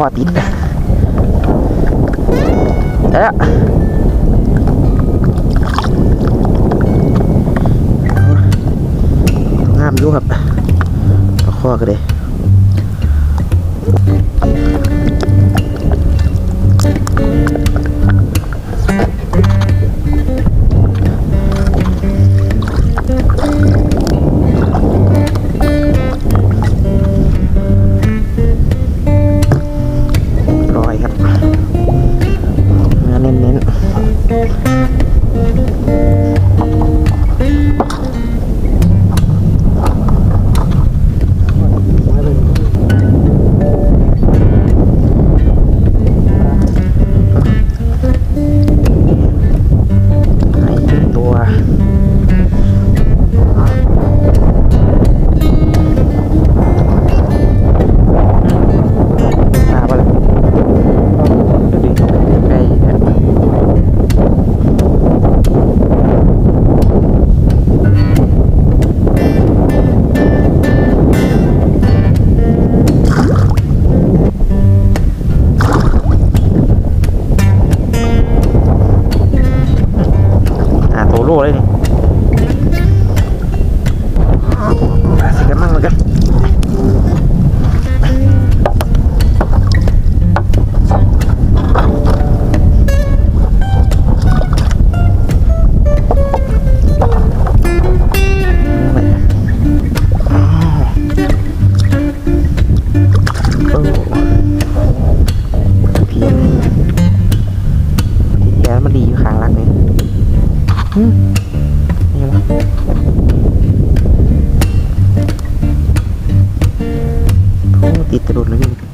คอติดแล้วงามอยู่ครับคอกันเลย ติดตะลอดเลย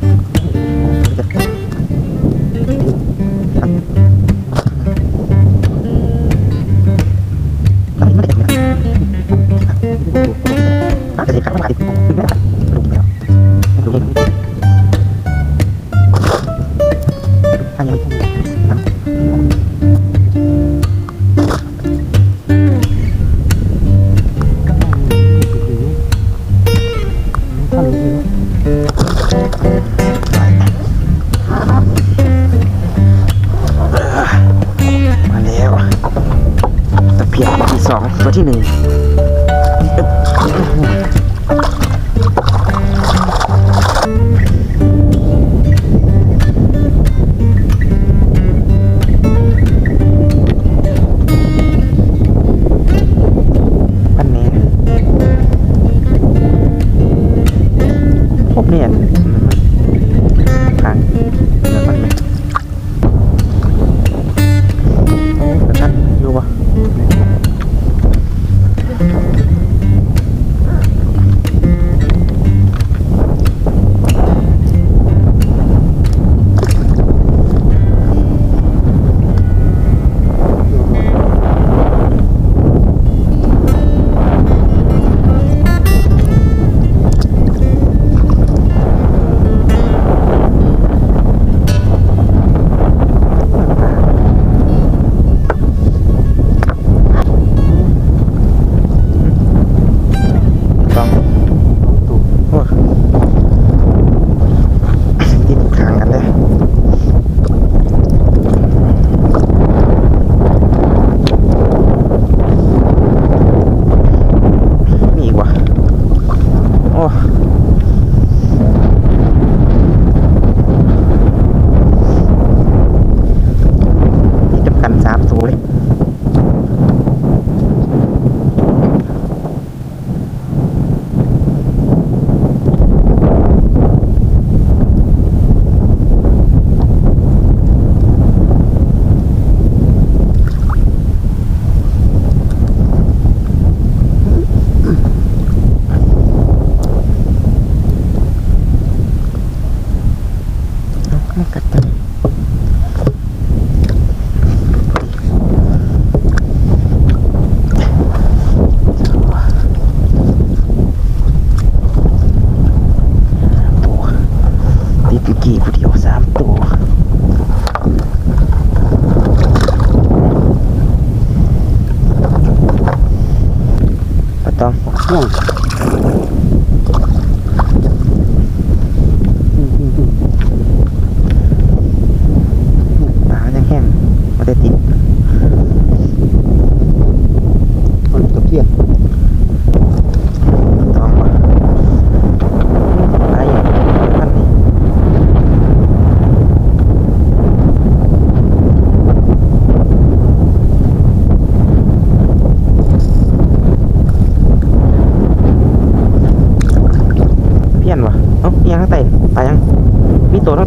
ตะเพียบที่สองวันที่หนึ่ง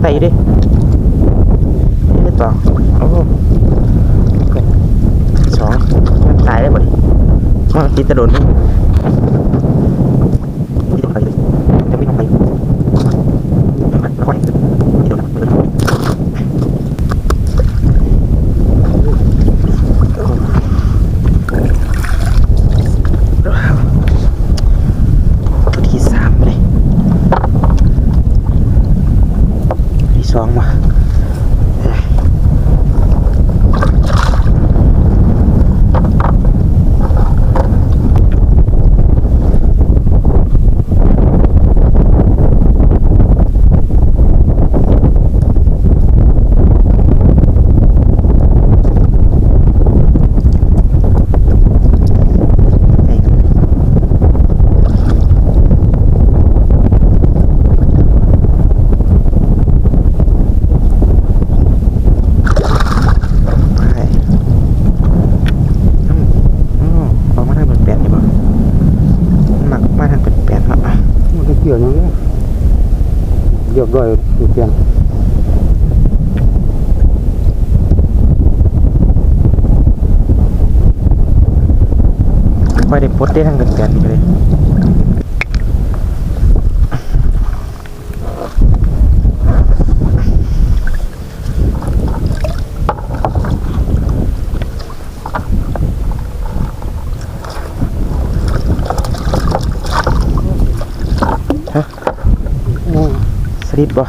ได้อยู่ดิเอ้ยต่อโอ้สองตายได้หมดมันกินจะโดน другой степен. Mari putih yang kerja ni. ลิตบ่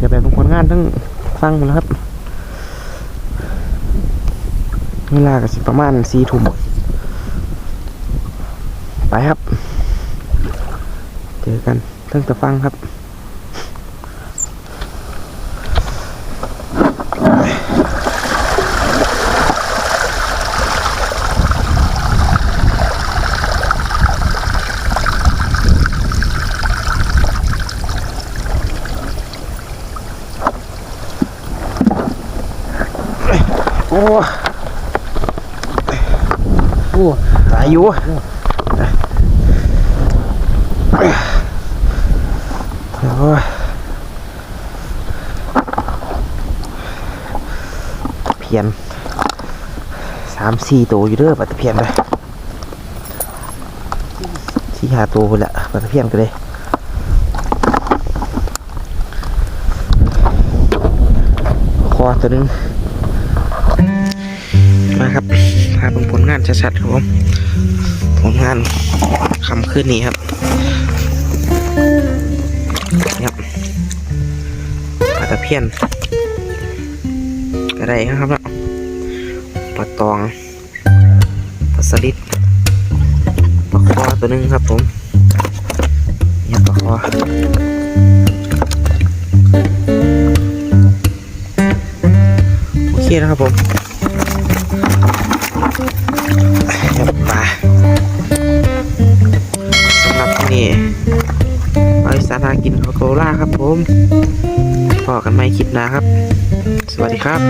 จะแบบทุกคนงานทั้งฟังหมดแล้วครับเวลาก็สิประมาณสี่ทุ่มไปครับ เจอกันทั้งตะฟังครับ โอ้โอ้ตายอยู่โอ้ยเพียนสามสี่ตัวอยู่เด้อปัตะเพียนเลยสี่ห้าตัวคนละปัตะเพียนก็เลยคอตัวนึง ชัดๆครับผมผลงานคำขึ้นนี้ครับนี่ครับปลาตะเพียนกระไดนะครับเนาะปลาตองปลาสลิดปลาคอตัวหนึงครับผมนี่ปลาคอโอเคนะครับผม ครับปลาสำหรับที่นี่บริษัทหากินโคโคล่าครับผมพอกันไม่คลิปหน้าครับ สวัสดีครับ